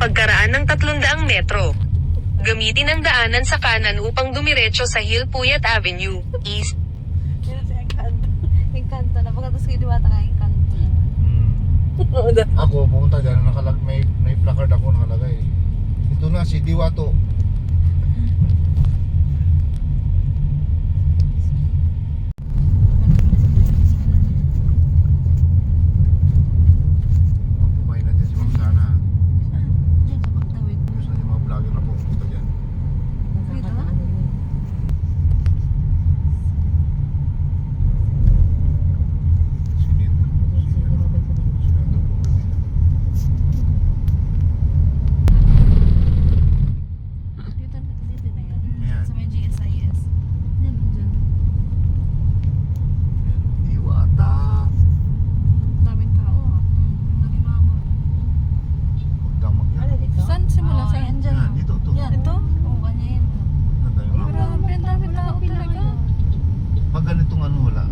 pagkaraan ng 300 metro. Gamitin ang daanan sa kanan upang dumiretso sa Hill Puyat Avenue, East. Si Encanto. Encanto na. Pagkatas kayo diwata nga Encanto. Hmm. Ako, pumunta dyan, nakalag, may, may placard ako nakalagay. Ito na, si Diwato. Mga pumain natin si Ma'am Sana. Diyan sa pagtawid. Gusto niyo mga vlogger na pumunta dyan. Dito? Sinit. Sinado po. Dito, dito na yan. Ayan. Sa may GSIS. Yan, dyan. Diwata. Daming tao ah. Daming mama. Huwag kang mag- Saan simula? Oo, Saan? yan dyan. Yan, dito, to. Yan. Ito? Oo, kanya yun. Ang dami mga- Grabe, ang dami tao talaga. Pag ganitong ano wala.